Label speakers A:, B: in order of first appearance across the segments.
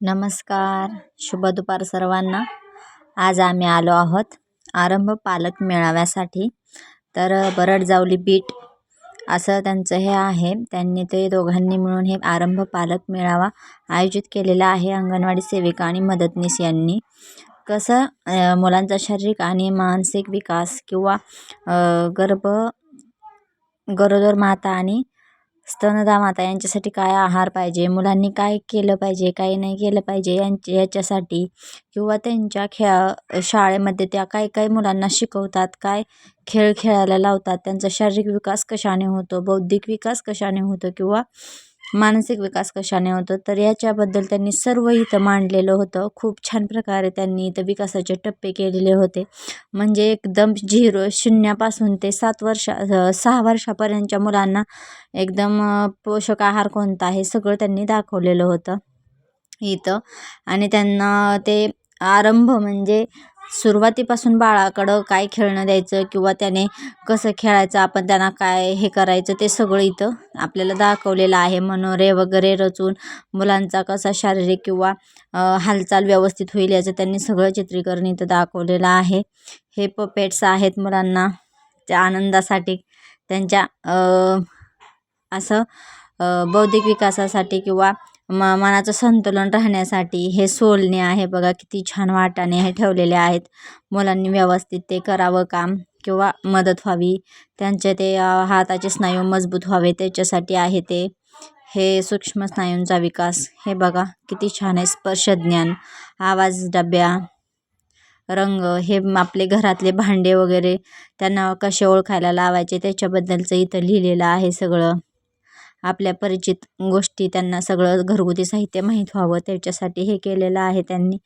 A: नमस्कार. शुभ दुपार सर्वांना. आज आम्ही आलो आहोत आरंभ पालक मेळाव्यासाठी. तर बरड जावली बीट असं त्यांचं हे आहे. त्यांनी ते दोघांनी मिळून हे आरंभ पालक मेळावा आयोजित केलेला आहे अंगणवाडी सेविका आणि मदतनीस यांनी. कसं मुलांचा शारीरिक आणि मानसिक विकास किंवा गर्भ गरोदर माता आणि स्तनदा माता यांच्यासाठी काय आहार पाहिजे? मुलांनी काय केलं पाहिजे? काय नाही केलं पाहिजे? यांच्या याच्यासाठी किंवा त्यांच्या खेळा शाळेमध्ये त्या काय काय मुलांना शिकवतात? काय खेळ खेळायला लावतात? त्यांचा शारीरिक विकास कशाने होतो? बौद्धिक विकास कशाने होतो? किंवा मानसिक विकास कशाने होतो? तर याच्याबद्दल त्यांनी सर्व इथं मांडलेलं होतं. खूप छान प्रकारे त्यांनी इथं विकासाचे टप्पे केलेले होते. म्हणजे एकदम झिरो शून्यापासून ते सात वर्षा सहा वर्षापर्यंतच्या मुलांना एकदम पोषक आहार कोणता आहे सगळं त्यांनी दाखवलेलं होतं इथं. आणि त्यांना ते आरंभ म्हणजे सुरुवातीपासून बाळाकडं काय खेळणं द्यायचं किंवा त्याने कसं खेळायचं आपण त्यांना काय हे करायचं ते सगळं इथं आपल्याला दाखवलेलं आहे. मनोरे वगैरे रचून मुलांचा कसा शारीरिक किंवा हालचाल व्यवस्थित होईल याचं त्यांनी सगळं चित्रीकरण इथं दाखवलेलं आहे. हे पपेट्स आहेत मुलांना त्या आनंदासाठी त्यांच्या असं बौद्धिक विकासासाठी किंवा म मनाचं संतुलन राहण्यासाठी हे सोलणे आहे बघा किती छान वाटाने हे ठेवलेले आहेत. मुलांनी व्यवस्थित ते करावं काम किंवा मदत व्हावी. त्यांचे ते हाताचे स्नायू मजबूत व्हावे त्याच्यासाठी आहे ते. हे सूक्ष्म स्नायूंचा विकास. हे बघा किती छान आहे स्पर्शज्ञान आवाज डब्या रंग हे आपले घरातले भांडे वगैरे त्यांना कसे ओळखायला लावायचे त्याच्याबद्दलचं इथं लिहिलेलं आहे सगळं. आपल्या परिचित गोष्टी त्यांना सगळं घरगुती साहित्य माहीत व्हावं त्याच्यासाठी हे केलेलं आहे त्यांनी.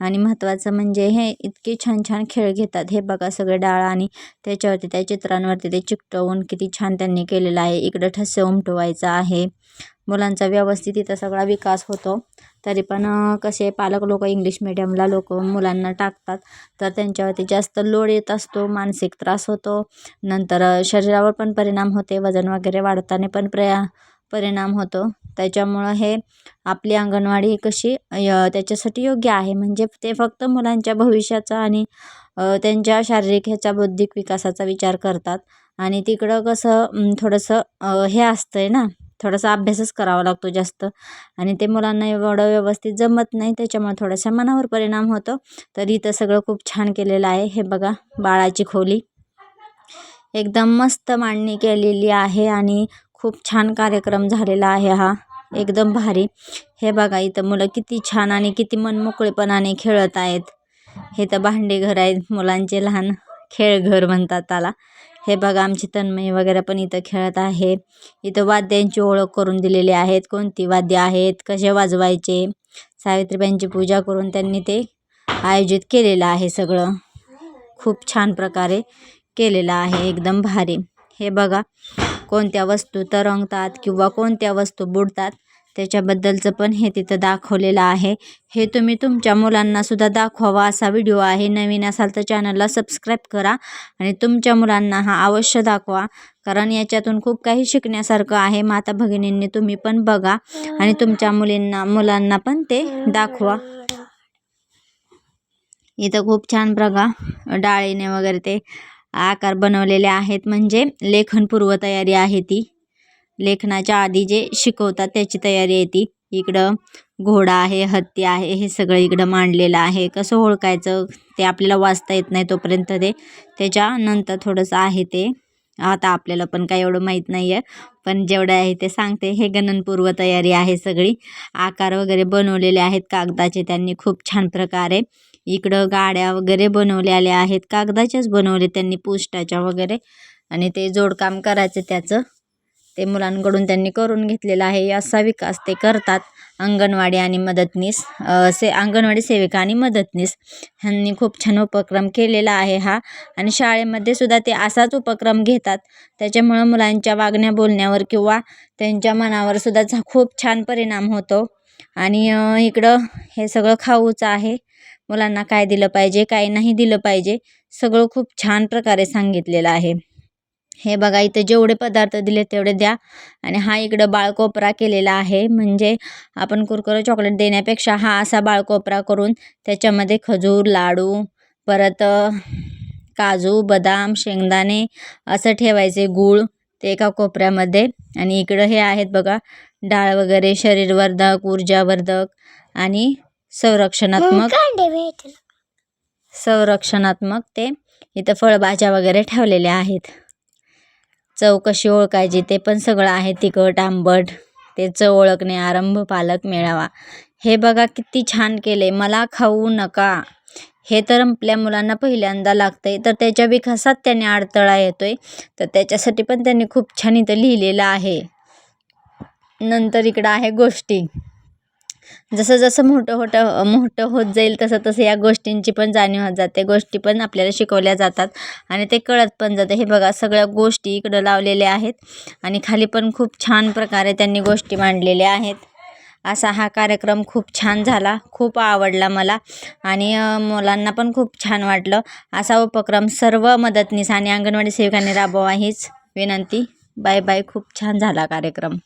A: आणि महत्त्वाचं म्हणजे हे इतके छान छान खेळ घेतात. हे बघा सगळे डाळ आणि त्याच्यावरती त्या चित्रांवरती ते चिकटवून किती छान त्यांनी केलेलं आहे. इकडं ठसे उमटवायचं आहे. मुलांचा व्यवस्थित इथं सगळा विकास होतो. तरी पण कसे पालक लोक इंग्लिश मिडियमला लोक मुलांना टाकतात तर त्यांच्यावरती जास्त लोड येत असतो मानसिक त्रास होतो. नंतर शरीरावर पण परिणाम होते. वजन वगैरे वाढताना पण प्रया परिणाम होतो. त्याच्यामुळं हे आपली अंगणवाडी कशी त्याच्यासाठी योग्य आहे. म्हणजे ते फक्त मुलांच्या भविष्याचा आणि त्यांच्या शारीरिक ह्याचा बौद्धिक विकासाचा विचार करतात. आणि तिकडं कसं थोडंसं हे असतं आहे ना थोडासा अभ्यासच करावा लागतो जास्त. आणि ते मुलांना एवढं व्यवस्थित जमत नाही त्याच्यामुळे थोड्याशा मनावर परिणाम होतो. तर इथं सगळं खूप छान केलेलं आहे. हे बघा बाळाची खोली. एकदम मस्त मांडणी केलेली आहे आणि खूप छान कार्यक्रम झालेला आहे हा. एकदम भारी. हे बघा इथं मुलं किती छान आणि किती मनमोकळेपणाने खेळत आहेत. हे तर भांडे घर आहेत मुलांचे लहान खेळघर म्हणतात त्याला. हे बघा आमची तन्मयी वगैरे पण इथं खेळत आहे. इथं वाद्यांची ओळख करून दिलेली आहेत. कोणती वाद्य आहेत कसे वाजवायचे? सावित्रीबाईंची पूजा करून त्यांनी ते आयोजित केलेलं आहे सगळं. खूप छान प्रकारे केलेलं आहे. एकदम भारी. हे बघा कोणत्या वस्तू तरंगतात किंवा कोणत्या वस्तू बुडतात त्याच्याबद्दलचं पण हे तिथं दाखवलेलं आहे. हे तुम्ही तुमच्या मुलांनासुद्धा दाखवावा असा व्हिडिओ आहे. नवीन असाल तर चॅनलला सबस्क्राईब करा आणि तुमच्या मुलांना हा अवश्य दाखवा. कारण याच्यातून खूप काही शिकण्यासारखं आहे. माता भगिनींनी तुम्ही पण बघा आणि तुमच्या मुलींना मुलांना पण ते दाखवा. इथं खूप छान बघा डाळीने वगैरे ते आकार बनवलेले आहेत. म्हणजे लेखनपूर्व तयारी आहे ती. लेखनाच्या आधी जे शिकवतात त्याची तयारी आहे ती. इकडं घोडा आहे हत्ती आहे हे सगळं इकडं मांडलेलं आहे. कसं ओळखायचं ते आपल्याला वाचता येत नाही तोपर्यंत ते. त्याच्यानंतर थोडंसं आहे ते. आता आपल्याला पण काय एवढं माहीत नाही आहे पण जेवढं आहे ते सांगते. हे गणनपूर्व तयारी आहे सगळी. आकार वगैरे बनवलेले आहेत. कागदाचे त्यांनी खूप छान प्रकारे. इकडं गाड्या वगैरे बनवलेल्या आहेत कागदाच्याच बनवले त्यांनी पोस्टाच्या वगैरे. आणि ते जोडकाम करायचं त्याचं. ते मुलांकडून त्यांनी करून घेतलेलं आहे. असा विकास ते करतात. अंगणवाडी आणि मदतनीस से अंगणवाडी सेविका आणि मदतनीस ह्यांनी खूप छान उपक्रम केलेला आहे हा. आणि शाळेमध्ये सुद्धा ते असाच उपक्रम घेतात. त्याच्यामुळं मुलांच्या वागण्या बोलण्यावर किंवा त्यांच्या मनावर सुद्धा खूप छान परिणाम होतो. आणि इकडं हे सगळं खाऊचं आहे. मुलांना काय दिलं पाहिजे काय नाही दिलं पाहिजे सगळं खूप छान प्रकारे सांगितलेलं आहे. हे बघा इथं जेवढे पदार्थ दिले तेवढे द्या. आणि हा इकडं बाळकोपरा केलेला आहे. म्हणजे आपण कुरकुरे चॉकलेट देण्यापेक्षा हा असा बाळकोपरा करून त्याच्यामध्ये खजूर लाडू परत काजू बदाम शेंगदाणे असं ठेवायचे गूळ ते एका कोपऱ्यामध्ये. आणि इकडं हे आहेत बघा डाळ वगैरे शरीरवर्धक ऊर्जावर्धक आणि संरक्षणात्मक संरक्षणात्मक ते इथं फळभाज्या वगैरे ठेवलेल्या आहेत. चव कशी ओळखायची ते पण सगळं आहे तिखट आंबट. ते चव ओळखणे आरंभ पालक मेळावा. हे बघा किती छान केले मला खाऊ नका. हे तर आपल्या मुलांना पहिल्यांदा लागतं आहे तर त्याच्या विकासात त्याने अडथळा येतो आहे तर त्याच्यासाठी पण त्यांनी खूप छान इथं लिहिलेलं आहे. नंतर इकडं आहे गोष्टी. जसं जसं मोठं होतं मोठं होत जाईल तसं तसं या गोष्टींची पण जाणीव होत जाते. गोष्टी पण आपल्याला शिकवल्या जातात. आणि ते कळत पण जातं. हे बघा सगळ्या गोष्टी इकडं लावलेल्या आहेत. आणि खाली पण खूप छान प्रकारे त्यांनी गोष्टी मांडलेल्या आहेत. असा हा कार्यक्रम खूप छान झाला खूप आवडला मला आणि मुलांना पण खूप छान वाटलं. असा उपक्रम सर्व मदतनीस आणि अंगणवाडी सेविकांनी राबवा हीच विनंती. बाय बाय खूप छान झाला कार्यक्रम.